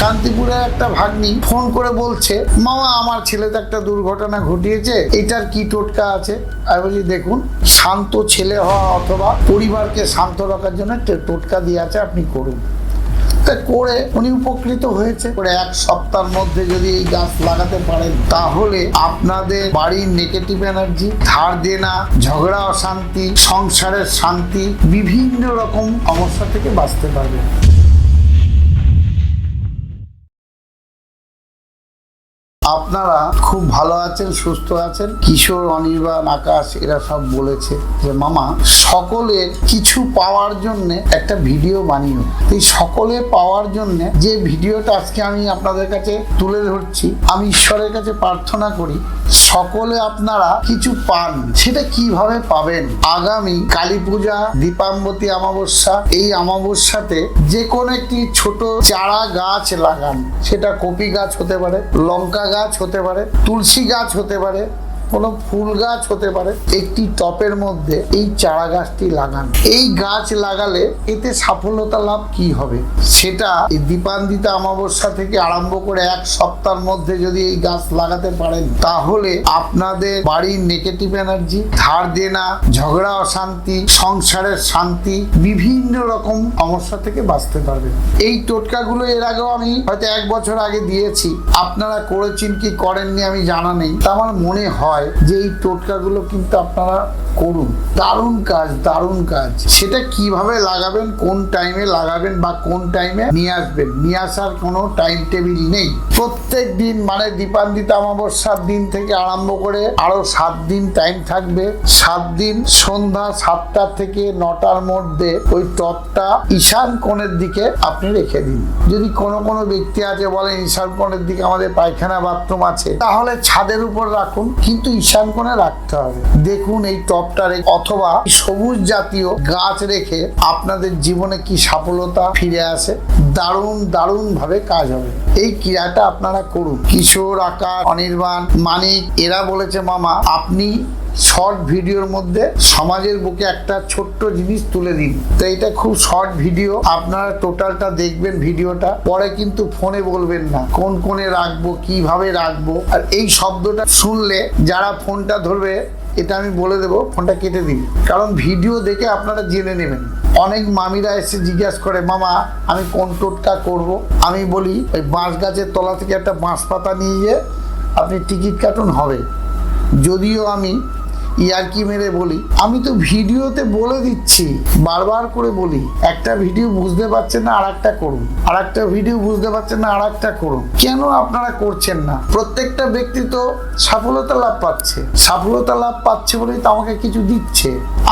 শান্তিপুরে একটা ভাগ্নি ফোন করে বলছে, মামা, আমার ছেলে তো একটা দুর্ঘটনা ঘটিয়েছে, এটার কি টোটকা আছে? আমি বলছি, দেখুন, শান্ত ছেলে হওয়া অথবা পরিবারকে শান্ত রাখার জন্য টোটকা দিয়ে আছে, আপনি করুন। করে উনি উপকৃত হয়েছে। করে এক সপ্তাহের মধ্যে যদি এই গাছ লাগাতে পারেন, তাহলে আপনাদের বাড়ির নেগেটিভ এনার্জি ধার দেনা, ঝগড়া, অশান্তি, সংসারের শান্তি, বিভিন্ন রকম সমস্যা থেকে বাঁচতে পারবেন। আপনারা খুব ভালো আছেন, সুস্থ আছেন? কিশোর, অনির্বাণ, আকাশ, এরা সব বলেছে যে, মামা, সকলের কিছু পাওয়ার জন্য একটা ভিডিও বানিও। এই সকলে পাওয়ার জন্য যে ভিডিওটা আজকে আমি আপনাদের কাছে তুলে ধরছি, আমি ঈশ্বরের কাছে প্রার্থনা করি, সকলে আপনারা কিছু পান, সেটা কীভাবে পাবেন? আগামী কালী পূজা, দীপাম্বতী অমাবস্যা, এই অমাবস্যাতে যে কোনো একটি ছোট চারা গাছ লাগান, সেটা কপি গাছ হতে পারে, লঙ্কা গাছ হতে পারে তুলসী গাছ হতে পারে কোনো ফুল গাছ হতে পারে, একটি টপের মধ্যে এই চারা গাছটি লাগান। এই গাছ লাগালে এতে সাফল্যতা লাভ কি হবে? সেটা এই দীপান্বিতা অমাবস্যা থেকে আরম্ভ করে এক সপ্তাহের মধ্যে যদি এই গাছ লাগাতে পারেন, তাহলে আপনাদের বাড়ির নেগেটিভ এনার্জি ধার দেনা, ঝগড়া, অশান্তি, সংসারের শান্তি, বিভিন্ন রকম সমস্যা থেকে বাঁচতে পারবেন। এই টোটকাগুলো এর আগেও আমি হয়তো এক বছর আগে দিয়েছি। আপনারা করেছেন কি করেননি আমি জানা নেই। তা আমার মনে হয় যে এই টোটকাগুলো কিন্তু আপনারা করুন। দারুণ কাজ দারুণ কাজ। সেটা কীভাবে লাগাবেন, কোন টাইমে লাগাবেন বা কোন টাইমে নিয়ে আসবেন, নিয়ে আসার কোনো টাইম টেবিল নেই। প্রত্যেক দিন মানে দীপান্বিতা অমাবস্যার দিন থেকে আরম্ভ করে আরও সাত দিন টাইম থাকবে। সাত দিন সন্ধ্যা সাতটা থেকে নটার মধ্যে ওই টপটা ঈশান কোণের দিকে আপনি রেখে দিন। যদি কোনো কোনো ব্যক্তি আছে বলেন ঈশান কোণের দিকে আমাদের পায়খানা বাথরুম আছে, তাহলে ছাদের উপর রাখুন, কিন্তু ঈশান কোণে রাখতে হবে। দেখুন এই টপটা অথবা সবুজ জাতীয় গাছ রেখে আপনাদের জীবনে কি সফলতা ফিরে আসে। দারুণ দারুণ ভাবে কাজ হবে। এই ক্রিয়াটা আপনারা করুন। কিশোর আকার, অনির্বাণ, মানিক, এরা বলেছে, মামা, আপনি শর্ট ভিডিওর মধ্যে সমাজের বুকে একটা ছোট্ট জিনিস তুলে দিন। তো এটা খুব শর্ট ভিডিও। আপনারা টোটালটা দেখবেন ভিডিওটা। পরে কিন্তু ফোনে বলবেন না, কোন কোণে রাখব, কীভাবে রাখব। আর এই শব্দটা শুনলে যারা ফোনটা ধরবে, এটা আমি বলে দেবো, ফোনটা কেটে দিন। কারণ ভিডিও দেখে আপনারা জেনে নেবেন। অনেক মামিরা এসে জিজ্ঞাসা করে, মামা, আমি কোন টোটকা করব? আমি বলি, ওই বাঁশ গাছের তলা থেকে একটা বাঁশ পাতা নিয়ে গিয়ে আপনি টিকিট কাটুন হবে। যদিও আমি ইয়ারকি মেরে বলি। আমি তো ভিডিওতে বলে দিচ্ছি, বারবার করে বলি, একটা ভিডিও বুঝতে পারছেন না আর একটা করুন। আর একটা ভিডিও বুঝতে পারছেন না আর একটা করুন। কেন আপনারা করছেন না? প্রত্যেকটা ব্যক্তি তো সফলতা লাভ পাচ্ছে। সফলতা লাভ পাচ্ছে বলেই তো আমাকে কিছু দিচ্ছে।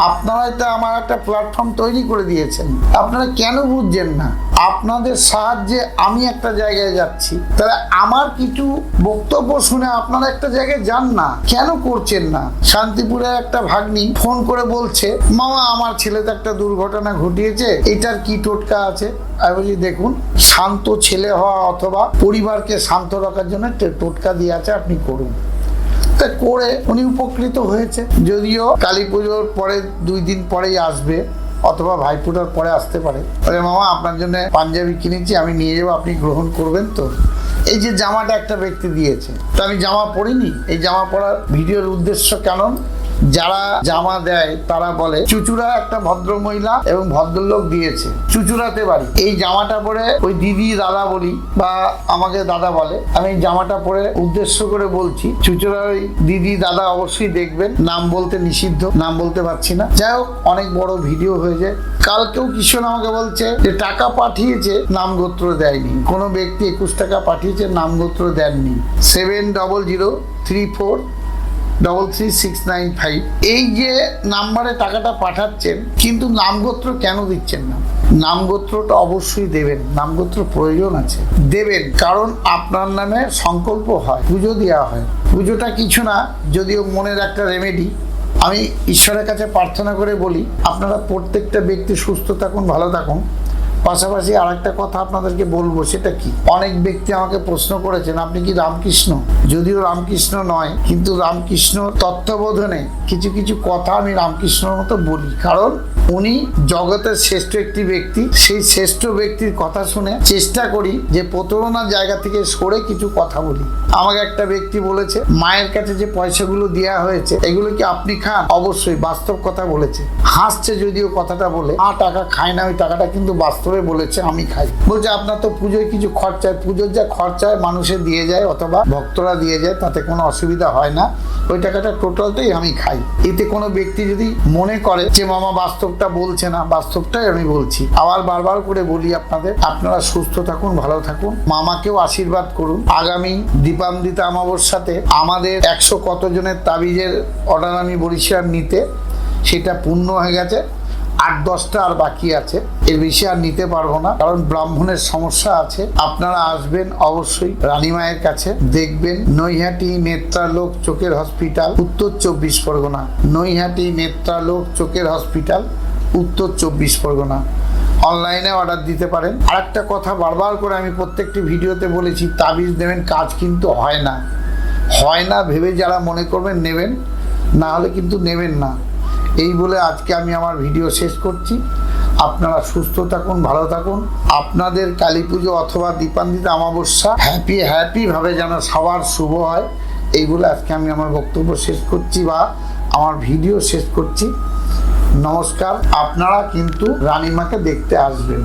আপনারাই তো আমার একটা প্ল্যাটফর্ম তৈরি করে দিয়েছেন। আপনারা কেন বুঝছেন না? আপনাদের সাহায্যে আমি একটা জায়গায় যাচ্ছি। তাহলে আমার কিছু বক্তব্য শুনে আপনারা একটা জায়গায় যান না। কেন করছেন না? শান্তিপুরের একটা ভাগ্নি ফোন করে বলছে, মামা, আমার ছেলে তো একটা দুর্ঘটনা ঘটিয়েছে। এটার কি টোটকা আছে? আমি বলছি, দেখুন, শান্ত ছেলে হওয়া অথবা পরিবারকে শান্ত রাখার জন্য টোটকা দিয়ে আছে, আপনি করুন। তা করে উনি উপকৃত হয়েছে। যদিও কালী পুজোর পরে দুই দিন পরেই আসবে। অথবা ভাইফোঁটার পরে আসতে পারে। বলে, মামা, আপনার জন্য পাঞ্জাবি কিনেছি, আমি নিয়ে যাব, আপনি গ্রহণ করবেন তো। এই যে জামাটা একটা ব্যক্তি দিয়েছে। তো আমি জামা পরিনি। এই জামা পরার ভিডিওর উদ্দেশ্য কেমন? যারা জামা দেয়, তারা বলে, চুচুড়া একটা ভদ্র মহিলা এবং ভদ্রলোক দিয়েছে। চুচুড়াতে বাড়ি। এই জামাটা পরে ওই দিদি, দাদা বলি বা আমাকে দাদা বলে। আমি জামাটা পরে উদ্দেশ্য করে বলছি, চুচুড়ার ওই দিদি, দাদা অবশ্যই দেখবেন। নাম বলতে নিষিদ্ধ, নাম বলতে পারছি না। যাই হোক, অনেক বড় ভিডিও হয়ে যায় কালকেও কিশোর আমাকে বলছে যে, টাকা পাঠিয়েছে নাম গোত্র দেয়নি। কোনো ব্যক্তি একুশ টাকা পাঠিয়েছে নাম গোত্র দেননি। Seven double zero three four double three six nine five এই যে নাম্বারে টাকাটা পাঠাচ্ছেন, কিন্তু নামগোত্র কেন দিচ্ছেন না? নামগোত্রটা অবশ্যই দেবেন। নামগোত্র প্রয়োজন আছে। দেবেন, কারণ আপনার নামে সংকল্প হয়, পুজো দেওয়া হয়। পুজোটা কিছু না, যদিও মনের একটা রেমেডি আমি ঈশ্বরের কাছে প্রার্থনা করে বলি, আপনারা প্রত্যেকটা ব্যক্তি সুস্থ থাকুন, ভালো থাকুন। পাশাপাশি আর একটা কথা আপনাদেরকে বলব, সেটা কি? অনেক ব্যক্তি আমাকে প্রশ্ন করেছেন, আপনি কি রামকৃষ্ণ? যদিও রামকৃষ্ণ নয়, কিন্তু রামকৃষ্ণ তত্ত্ববোধনে কিছু কিছু কথা আমি রামকৃষ্ণর মতো বলি। কারণ উনি জগতের শ্রেষ্ঠ একটি ব্যক্তি, সেই শ্রেষ্ঠ ব্যক্তির কথা শুনে চেষ্টা করি যে প্রতারণার জায়গা থেকে সরে কিছু কথা বলি। আমাকে একটা ব্যক্তি বলেছে, মায়ের কাছে যে পয়সাগুলো দেওয়া হয়েছে, এগুলো কি আপনি খান? অবশ্যই বাস্তব কথা বলেছে। হাসছে যদিও কথাটা বলে, আ, টাকা খায় না, ওই টাকাটা কিন্তু বাস্তবে বলেছে, আমি খাই। বলছে, আপনার তো পুজোয় কিছু খরচায়, পুজোর যা খরচায় মানুষে দিয়ে যায় অথবা ভক্তরা দিয়ে যায়, তাতে কোনো অসুবিধা হয় না। ওই টাকাটা টোটালটাই আমি খাই। এতে কোনো ব্যক্তি যদি মনে করে যে, মামা, বাস্তবটা বলছে না, বাস্তবটাই আমি বলছি। আবার বারবার করে বলি আপনাদের, আপনারা সুস্থ থাকুন, ভালো থাকুন। মামাকেও আশীর্বাদ করুন। আগামী দীপান্বিতা অমাবস্যাতে আমাদের একশো কতজনের তাবিজের অর্ডার আমি বলেছিলাম নিতে, সেটা পূর্ণ হয়ে গেছে। আট দশটা আর বাকি আছে। এর বেশি আর নিতে পারব না, কারণ ব্রাহ্মণের সমস্যা আছে। আপনারা আসবেন অবশ্যই রানীমায়ের কাছে, দেখবেন নৈহাটি নেত্রালোক চোখের হসপিটাল, উত্তর চব্বিশ পরগনা। নৈহাটি নেত্রালোক চোখের হসপিটাল, উত্তর চব্বিশ পরগনা। অনলাইনে অর্ডার দিতে পারেন। আরেকটা কথা বারবার করে আমি প্রত্যেকটি ভিডিওতে বলেছি, তাবিজ দেবেন কাজ কিন্তু হয় না। হয় না ভেবে যারা মনে করবেন নেবেন, না হলে কিন্তু নেবেন না। এই বলে আজকে আমি আমার ভিডিও শেষ করছি। আপনারা সুস্থ থাকুন, ভালো থাকুন। আপনাদের কালী পুজো অথবা দীপান্বিত অমাবস্যা হ্যাপি হ্যাপিভাবে যেন সবার শুভ হয়। এই বলে আজকে আমি আমার বক্তব্য শেষ করছি বা আমার ভিডিও শেষ করছি। নমস্কার, আপনারা কিন্তু রানীমাকে দেখতে আসবেন।